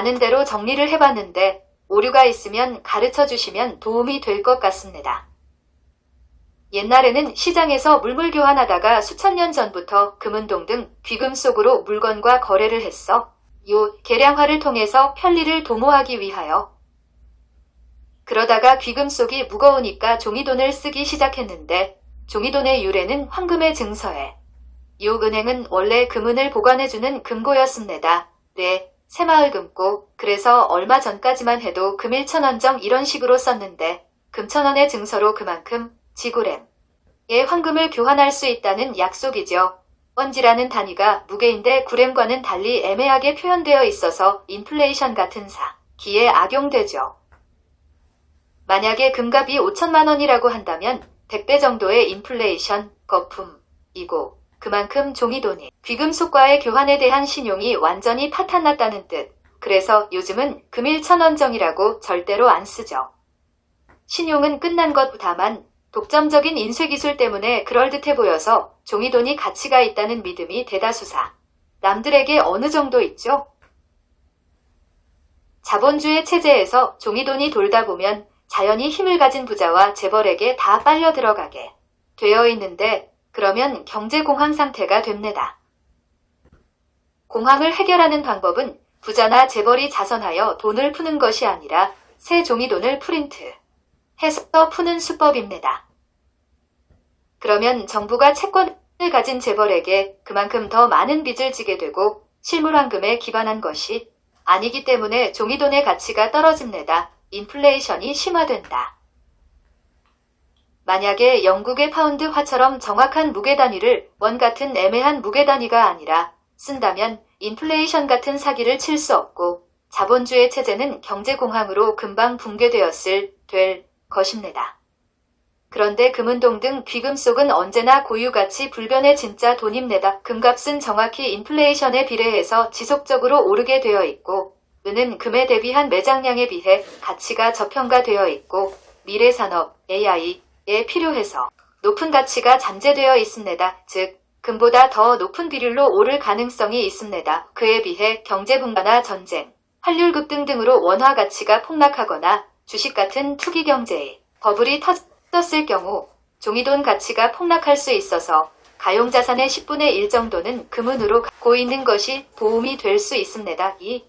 아는 대로 정리를 해봤는데 오류가 있으면 가르쳐 주시면 도움이 될 것 같습니다. 옛날에는 시장에서 물물 교환하다가 수천 년 전부터 금은동 등 귀금 속으로 물건과 거래를 했어. 요 계량화를 통해서 편리를 도모하기 위하여. 그러다가 귀금 속이 무거우니까 종이돈을 쓰기 시작했는데 종이돈의 유래는 황금의 증서에 요 은행은 원래 금은을 보관해주는 금고였습니다. 네, 새마을 금고. 그래서 얼마 전까지만 해도 금 1천원정 이런 식으로 썼는데 금천원의 증서로 그만큼 지구램. 의 황금을 교환할 수 있다는 약속이죠. 원지라는 단위가 무게인데 구렘과는 달리 애매하게 표현되어 있어서 인플레이션 같은 사기에 악용되죠. 만약에 금값이 5천만 원이라고 한다면 100배 정도의 인플레이션 거품이고 그만큼 종이돈이 귀금속과의 교환에 대한 신용이 완전히 파탄났다는 뜻. 그래서 요즘은 금일 천원정이라고 절대로 안 쓰죠. 신용은 끝난 것 다만 독점적인 인쇄기술 때문에 그럴듯해 보여서 종이돈이 가치가 있다는 믿음이 대다수사. 남들에게 어느 정도 있죠? 자본주의 체제에서 종이돈이 돌다 보면 자연히 힘을 가진 부자와 재벌에게 다 빨려 들어가게 되어 있는데 그러면 경제공황 상태가 됩니다. 공황을 해결하는 방법은 부자나 재벌이 자선하여 돈을 푸는 것이 아니라 새 종이돈을 프린트 해서 푸는 수법입니다. 그러면 정부가 채권을 가진 재벌에게 그만큼 더 많은 빚을 지게 되고 실물환금에 기반한 것이 아니기 때문에 종이돈의 가치가 떨어집니다. 인플레이션이 심화된다. 만약에 영국의 파운드 화처럼 정확한 무게 단위를 원 같은 애매한 무게 단위가 아니라 쓴다면 인플레이션 같은 사기를 칠 수 없고 자본주의 체제는 경제공황으로 금방 붕괴되었을 될 것입니다. 그런데 금은동 등 귀금 속은 언제나 고유가치 불변의 진짜 돈입니다. 금값은 정확히 인플레이션에 비례해서 지속적으로 오르게 되어 있고 은은 금에 대비한 매장량에 비해 가치가 저평가되어 있고 미래산업, AI 에 필요해서 높은 가치가 잠재되어 있습니다. 즉, 금보다 더 높은 비율로 오를 가능성이 있습니다. 그에 비해 경제분가나 전쟁, 환율 급등 등으로 원화 가치가 폭락하거나 주식 같은 투기 경제의 버블이 터졌을 경우 종이돈 가치가 폭락할 수 있어서 가용 자산의 10분의 1 정도는 금은으로 갖고 있는 것이 도움이 될 수 있습니다. 이